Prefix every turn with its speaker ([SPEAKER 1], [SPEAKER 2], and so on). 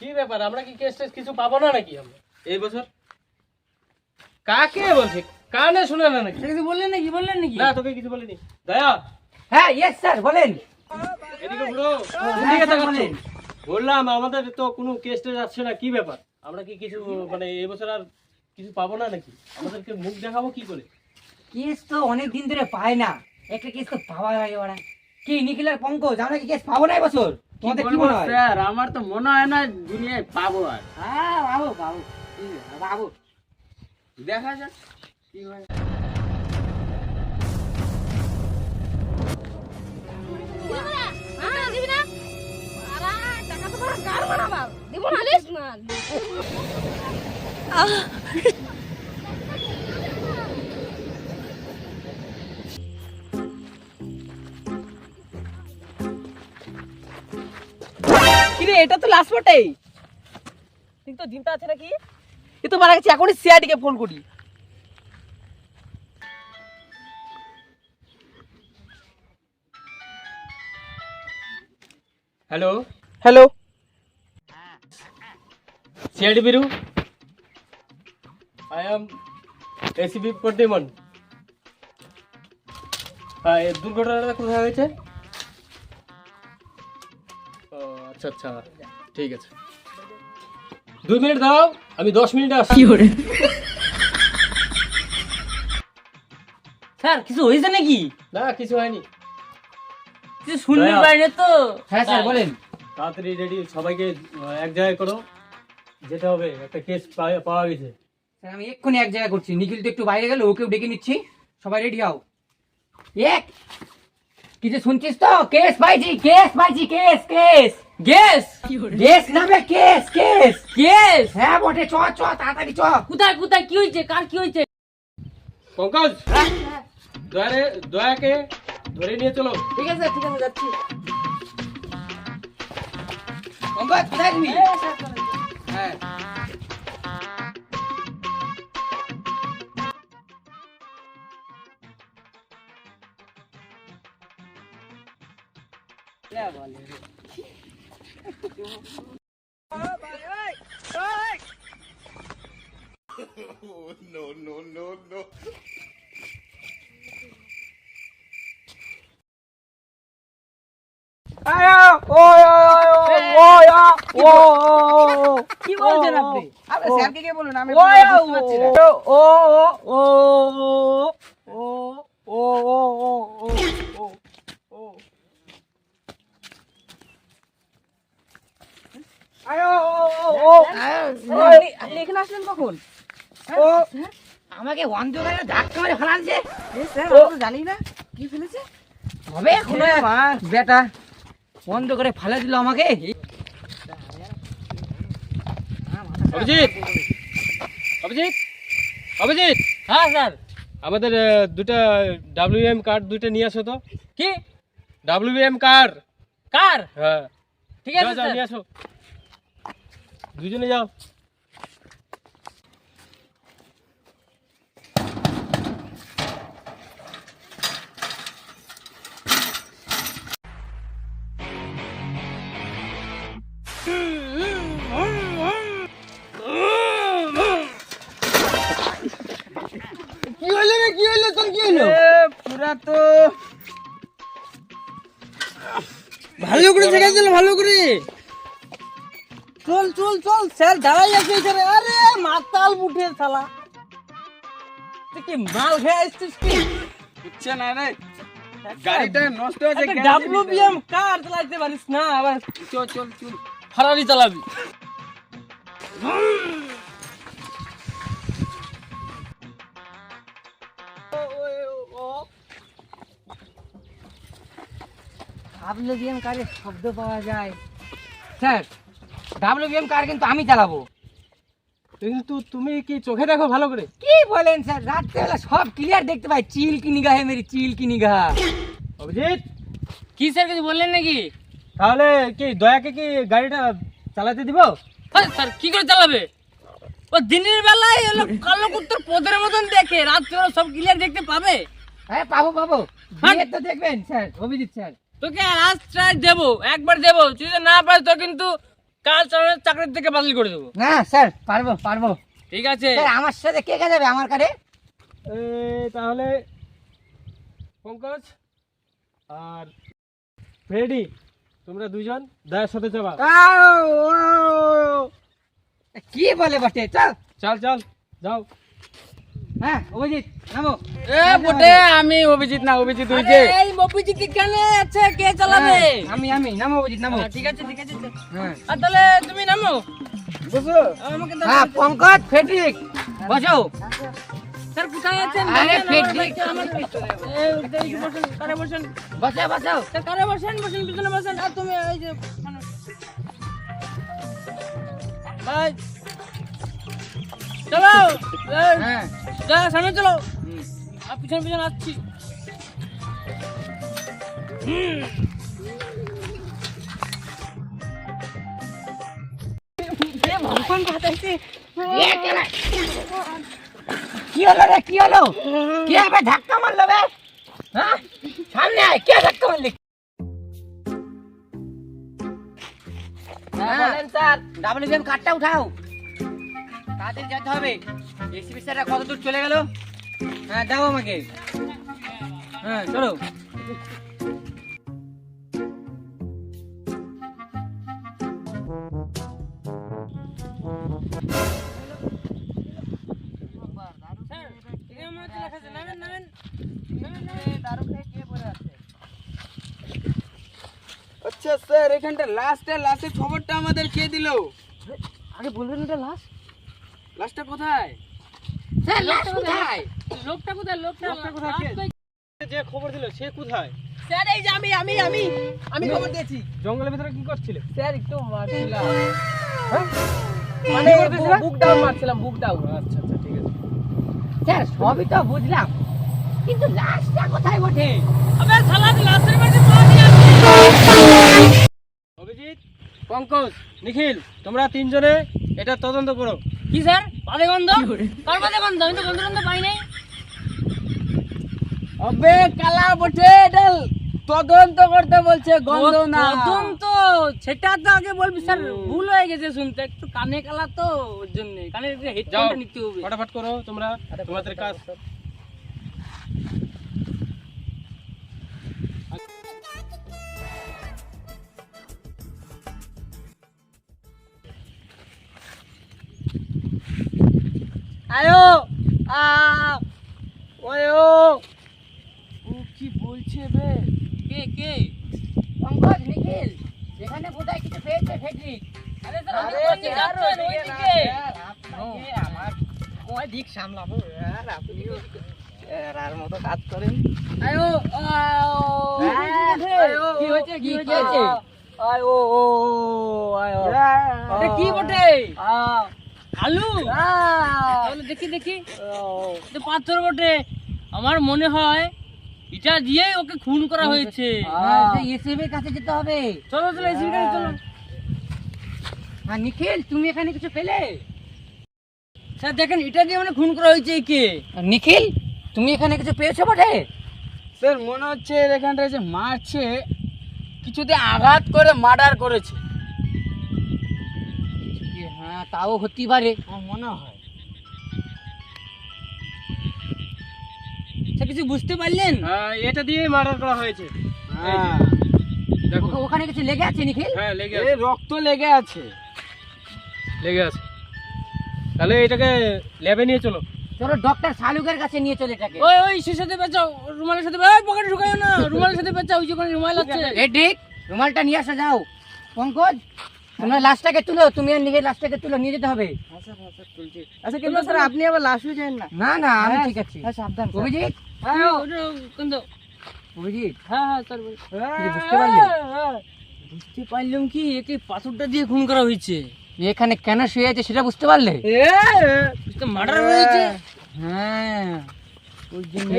[SPEAKER 1] কি ব্যাপার? আমরা কি কেস টেস কিছু পাবো না নাকি আমরা? এই বছর? কাকে বলছে? কানে শুনে না নাকি?
[SPEAKER 2] কিছু বললেন নাকি? বললেন নাকি?
[SPEAKER 1] না তোকে কিছু বলিনি। দয়া!
[SPEAKER 2] হ্যাঁ ইয়েস স্যার বলেন।
[SPEAKER 1] এদিকে ঘুরো।
[SPEAKER 2] হ্যাঁ,
[SPEAKER 1] এদিকে বললাম আমাদের তো কোনো কেস টেস আসছে না কি ব্যাপার? আমরা কি কিছু মানে এই বছর আর কিছু পাবো না নাকি? আমাদেরকে মুখ দেখাবো কি করে?
[SPEAKER 2] কেস তো অনেক দিন ধরে পায় না। একটা কেস তো পাওয়া লাগে ওরা কি নিখিলার পঙ্কজ? আমরা কি কেস পাবো না বছর? তোমাদের কি মনে হয়?
[SPEAKER 3] স্যার? আমার তো মনে হয় না দুনিয়ায় পাবো আর।
[SPEAKER 2] হ্যাঁ বাবু বাবু বাবু
[SPEAKER 3] দেখা যাক কি হয়।
[SPEAKER 4] হ্যাঁ না? আরে টাকা তো বড় গার বানাবা দিব না
[SPEAKER 5] এটা তো লাস্ট বটেই। ঠিক তো জিমটা আছে নাকি? এ তো মারা গেছে এখনই সিআইডিকে ফোন করি।
[SPEAKER 1] Hello
[SPEAKER 5] hello
[SPEAKER 1] CID Biru? I am ACP Pradyuman দুর্ঘটনাটা কোথায় হয়েছে? আচ্ছা আচ্ছা ঠিক আছে। দুই মিনিট দাও আমি দশ মিনিট আসছি।
[SPEAKER 5] স্যার কিছু হয়েছে নাকি?
[SPEAKER 1] না কিছু হয়নি।
[SPEAKER 5] কিছু। তো?
[SPEAKER 2] হ্যাঁ স্যার বলেন।
[SPEAKER 1] তাড়াতাড়ি রেডি সবাইকে এক জায়গায় করো। যেতে হবে একটা কেস পাওয়া গেছে।
[SPEAKER 2] স্যার আমি এক্ষুনি এক জায়গায় করছি। নিখিল তো একটু বাইরে গেল ওকেও ডেকে নিচ্ছি। সবাই রেডি হও এক! কিছু শুনছিস তো? কেস পাইছি কেস পাইছি কেস কেস
[SPEAKER 5] গ্যাস
[SPEAKER 2] কেস নামে কেস কেস
[SPEAKER 5] গ্যাস
[SPEAKER 2] হ্যাঁ বটে চ চ তাড়াতাড়ি চ।
[SPEAKER 5] কোথায় কোথায় কি হয়েছে? কার কি হয়েছে?
[SPEAKER 1] পঙ্কজ! দয়ারে দয়াকে ধরে নিয়ে চলো।
[SPEAKER 5] ঠিক আছে ঠিক আছে যাচ্ছি।
[SPEAKER 2] পঙ্কজ কোথায় তুমি? হ্যাঁ।
[SPEAKER 5] কি বলছেন আপনি
[SPEAKER 2] আপনি স্যারকে কে বলুন আমি
[SPEAKER 5] ও
[SPEAKER 2] বুঝতে পারছি না।
[SPEAKER 5] ও ও ও ও ও ও ও ও ও আয়ো ও ও আপনি আপনি এখানে আসলেন কখন? ও
[SPEAKER 2] আমাকে অন্ধকারে ধাক্কা মারে ফেলাচ্ছে।
[SPEAKER 5] স্যার আমরা তো জানি না। কি ফেলেছে?
[SPEAKER 2] হবে এখন বেটা বন্ধ করে ফেলে দিল আমাকে।
[SPEAKER 1] অভিজিৎ! অভিজিৎ! অভিজিৎ!
[SPEAKER 5] হ্যাঁ স্যার।
[SPEAKER 1] আমাদের দুটা ডাব্লিউএম কার্ড দুইটা নিয়ে আসো তো।
[SPEAKER 5] কি?
[SPEAKER 1] ডাব্লিউএম কার্ড
[SPEAKER 5] কার?
[SPEAKER 1] হ্যাঁ।
[SPEAKER 5] ঠিক আছে
[SPEAKER 1] নিয়ে আসো। দুজনে যাও
[SPEAKER 5] কি হলো রে কি হলো তোর কি হলো পুরা তো ভালো করে জায়গা দিল ভালো করে চল চল চল স্যার দাঁড়াই আছে এখানে আরে মাতাল বুঠে শালা তুই কি মাল খেয়ে আসছিস কি
[SPEAKER 3] বুঝছে না রে গাড়িটা নষ্ট হয়েছে
[SPEAKER 5] একটা ডাব্লিউবিএম কার চালাতে পারিস না আবার
[SPEAKER 3] চল চল চল
[SPEAKER 5] ফারারি চালাবি
[SPEAKER 2] ডাব্লিউবিএম কারের শব্দ পাওয়া যায় স্যার ডাব্লিউবিএম কার কিন্তু আমি চালাবো।
[SPEAKER 1] কিন্তু তুমি কি চোখে দেখো ভালো করে?
[SPEAKER 2] কি বলেন স্যার? রাত্রেবেলা সব ক্লিয়ার দেখতে পাই। চিল কি নিগাহ হে মেরি চিল কি নিগাহ
[SPEAKER 1] অভিজিৎ?
[SPEAKER 5] কি স্যার কিছু বললেন নাকি?
[SPEAKER 1] তাহলে কি দয়াকে কি গাড়িটা চালাতে দিব?
[SPEAKER 5] স্যার কি করে চালাবে? ও দিনের বেলায় হলো কালো কুত্তর পদের মতন দেখে রাত্রে সব ক্লিয়ার দেখতে পাবে?
[SPEAKER 2] হ্যাঁ পাবো পাবো।
[SPEAKER 5] হ্যাঁ।
[SPEAKER 2] তো দেখবেন স্যার অভিজিৎ স্যার।
[SPEAKER 5] তোকে লাস্ট ট্রাই দেবো একবার দেবো। তুই যদি না পারিস তো কিন্তু কাল চালানোর চাকরির থেকে বাতিল করে দেবো।
[SPEAKER 2] না স্যার পারব পারব।
[SPEAKER 5] ঠিক আছে।
[SPEAKER 2] স্যার আমার সাথে কে কে যাবে আমার কারে?
[SPEAKER 1] তাহলে পঙ্কজ আর ফ্রেডি তোমরা দুজন দায়ের সাথে যাবা।
[SPEAKER 2] কি বলে বটে? চল।
[SPEAKER 1] চল চল যাও।
[SPEAKER 2] হ্যাঁ অভিজিৎ নামো।
[SPEAKER 5] এ বটে আমি অভিজিৎ না অভিজিৎ হইছে এই অভিজিৎ এখানে আছে? কে চালাবে?
[SPEAKER 2] হ্যাঁ, আমি আমি নামো অভিজিৎ নামো।
[SPEAKER 5] হ্যাঁ, ঠিক আছে ঠিক আছে
[SPEAKER 2] হ্যাঁ।
[SPEAKER 5] আর তাহলে তুমি নামো।
[SPEAKER 3] বসো।
[SPEAKER 5] আমাকে
[SPEAKER 2] হ্যাঁ পঙ্কজ ফেডরিক বসো।
[SPEAKER 5] স্যার কোথায় আছেন?
[SPEAKER 2] আরে, ফেডরিক।
[SPEAKER 5] আমার এই এই বসেন কারে বসেন।
[SPEAKER 2] বসো বসো।
[SPEAKER 5] স্যার কারে বসেন বসেন পিছনে বসেন। আর তুমি এই যে ভাই চলো এই,
[SPEAKER 2] হ্যাঁ।
[SPEAKER 5] যা সামনে চলো। আর পিছনে পিছনে আসছি।
[SPEAKER 2] কি হলো রে কি হলো? কে আবার ধাক্কা মারলো বে হ্যাঁ? সামনে আয় কে ধাক্কা মারলি? হ্যাঁ। বলেন স্যার ডাব্লিউএম কার্ডটা উঠাও। তাড়াতাড়ি যেতে হবে? এসিপি স্যাররা কত দূর চলে গেল? হ্যাঁ দাও আমাকে। হ্যাঁ চলো।
[SPEAKER 3] আচ্ছা স্যার এখানটা লাস্টে লাস্টের খবরটা আমাদের কে দিল?
[SPEAKER 5] আগে বলবেন এটা লাশ
[SPEAKER 3] লাস্টটা কোথায়?
[SPEAKER 2] স্যার লাস্ট কোথায়?
[SPEAKER 5] লোকটা কোথায়? লোকটা
[SPEAKER 1] লোকটা কোথায়? যে খবর দিল সে কোথায়?
[SPEAKER 5] স্যার এই যে আমি আমি আমি আমি খবর দিয়েছি।
[SPEAKER 1] জঙ্গলের ভিতরে কি করছিলে?
[SPEAKER 5] স্যার একটু মারছিলাম। মানে বুক ডাউন মারছিলাম বুক ডাউন
[SPEAKER 1] আচ্ছা আচ্ছা ঠিক আছে।
[SPEAKER 2] স্যার সবই তো বুঝলাম। কিন্তু লাস্টটা কোথায় বটে?
[SPEAKER 5] আবে শালা লাশের পা দিয়ে
[SPEAKER 1] অভিজিৎ? পঙ্কজ নিখিল তোমরা তিনজনে এটা তদন্ত করো।
[SPEAKER 5] কি স্যার? বাদে গন্ধ? কার? বাদে গন্ধ? আমি তো গন্ধ গন্ধ পাই নাই।
[SPEAKER 3] অবে কালা বটে এটা তদন্ত করতে বলছে গন্ধ না।
[SPEAKER 5] তদন্ত? সেটা তো আগে বলবি স্যার। ভুল হয়ে গেছে শুনতে। একটু কানে কালা তো ওর জন্য। কানে হেডফোনটা নিতে হবে।
[SPEAKER 1] ফটাফট করো তোমরা। তোমাদের কাজ
[SPEAKER 5] আয়ো আ ওয়ো
[SPEAKER 3] ও। কি বলছে বে?
[SPEAKER 5] কে কে?
[SPEAKER 2] পঙ্কজ নিখিল এখানে বোধহয় কিছু পেয়েছে ফেডরিক
[SPEAKER 5] আরে স্যার ওই দিকে ওই
[SPEAKER 3] ওইদিকে। আমার কয় দিক সামলাবো। আর আপনিও আর মতো কাজ করেন।
[SPEAKER 5] আয়ো
[SPEAKER 3] আয়ো,
[SPEAKER 5] কি হয়েছে কি
[SPEAKER 2] কি
[SPEAKER 5] হয়েছে?
[SPEAKER 2] হয়েছে?
[SPEAKER 5] আয়ো ও আয়ো এটা কি বটে? আলু তাহলে দেখি দেখি। এটা পাথর বটে। আমার মনে হয় এটা দিয়ে ওকে খুন করা হয়েছে।
[SPEAKER 2] হ্যাঁ, কাছে যেতে হবে।
[SPEAKER 5] চলো চলো এসি গাড়ি চলো।
[SPEAKER 2] হ্যাঁ নিখিল তুমি এখানে কিছু পেলে
[SPEAKER 5] স্যার দেখেন এটা দিয়ে মানে খুন করা হয়েছে একে
[SPEAKER 2] নিখিল তুমি এখানে কিছু পেয়েছ বটে?
[SPEAKER 3] স্যার মনে হচ্ছে এর এখানটা যে মারছে কিছুতে আঘাত করে মার্ডার করেছে।
[SPEAKER 2] হ্যাঁ তাও হতে পারে।
[SPEAKER 3] আমার মনে হয়।
[SPEAKER 5] স্যার কিছু বুঝতে পারলেন?
[SPEAKER 1] হ্যাঁ, এটা দিয়ে মার্ডার করা হয়েছে।
[SPEAKER 3] হ্যাঁ।
[SPEAKER 1] দেখো।
[SPEAKER 2] ওখানে কিছু লেগে আছে নিখিল?
[SPEAKER 1] হ্যাঁ লেগে
[SPEAKER 3] এই
[SPEAKER 1] আছে।
[SPEAKER 3] রক্ত লেগে আছে।
[SPEAKER 1] লেগে আছে। তাহলে এটাকে ল্যাবে নিয়ে চলো।
[SPEAKER 2] চলো ডক্টর শালুকের কাছে নিয়ে চলে এটাকে।
[SPEAKER 5] ওই ওই সাথে পেঁচাও রুমালের সাথে ওই পকেটে ঢুকাই না। রুমালের সাথে পেঁচাও ওই যে রুমাল আছে।
[SPEAKER 2] ফেডরিক রুমালটা নিয়ে আসা যাও। পঙ্কজ তোমরা লাশটাকে তুলো তুমি আর নিখিল লাশটাকে তুলো নিয়ে যেতে হবে।
[SPEAKER 3] আচ্ছা কিন্তু স্যার আপনি আবার লাশ হয়ে যান না?
[SPEAKER 2] না না আমি ঠিক আছি।
[SPEAKER 3] সাবধান
[SPEAKER 2] অভিজিৎ?
[SPEAKER 5] হ্যাঁ কিন্তু
[SPEAKER 2] অভিজিৎ?
[SPEAKER 5] হ্যাঁ হ্যাঁ স্যার
[SPEAKER 2] বুঝতে পারলি?
[SPEAKER 5] বুঝতে পারলাম কি একে পাথরটা দিয়ে খুন করা হয়েছে।
[SPEAKER 2] এখানে কেন শুয়ে আছে সেটা বুঝতে পারলে?
[SPEAKER 5] মার্ডার হয়েছে।
[SPEAKER 2] হ্যাঁ। ওই জন্য